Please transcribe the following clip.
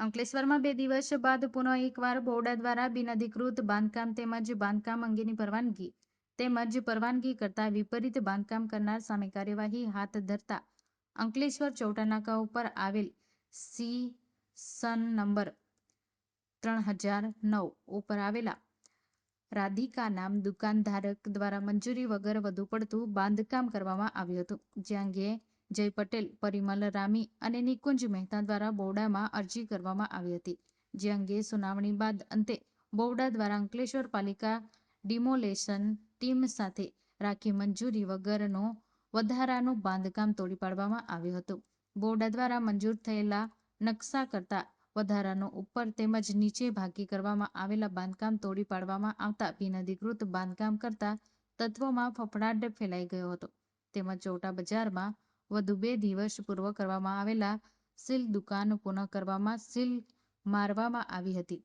અંકલેશ્વરમાં બે દિવસ બાદ પુનઃ એકવાર બોર્ડા દ્વારા બિનઅધિકૃત બાંધકામ તેમજ બાંધકામ અંગેની પરવાનગી તેમજ પરવાનગી કરતા વિપરીત બાંધકામ કરનાર સામે કાર્યવાહી હાથ ધરતા અંકલેશ્વર ચૌટાનાકા ઉપર આવેલ સી સન નંબર ત્રણ હજાર નવ ઉપર આવેલા રાધિકા નામ દુકાનધારક દ્વારા મંજૂરી વગર વધુ પડતું બાંધકામ કરવામાં આવ્યું હતું. જે અંગે જય પટેલ, પરિમલ રામી અને નિકુંજ મહેતા દ્વારા બોવડામાં અરજી કરવામાં આવી હતી. જે અંગે સુનાવણી બાદ અંતે બોવડા દ્વારા અંકલેશ્વર પાલિકા ડિમોલેશન ટીમ સાથે રાખી મંજૂરી વગરનો વધારાનું બાંધકામ તોડી પાડવામાં આવ્યું હતું. બોર્ડા દ્વારા મંજૂર થયેલા નકશા કરતાં વધારાનો ઉપર તેમજ નીચે ભાગી કરવામાં આવેલા બાંધકામ તોડી પાડવામાં આવતા બિનઅધિકૃત બાંધકામ કરતા તત્વોમાં ફફડાટ ફેલાઈ ગયો હતો. તેમજ ચોટા બજારમાં વધુ બે દિવસ પૂર્વ કરવામાં આવેલા સીલ દુકાન પુનઃ કરવામાં સીલ મારવામાં આવી હતી.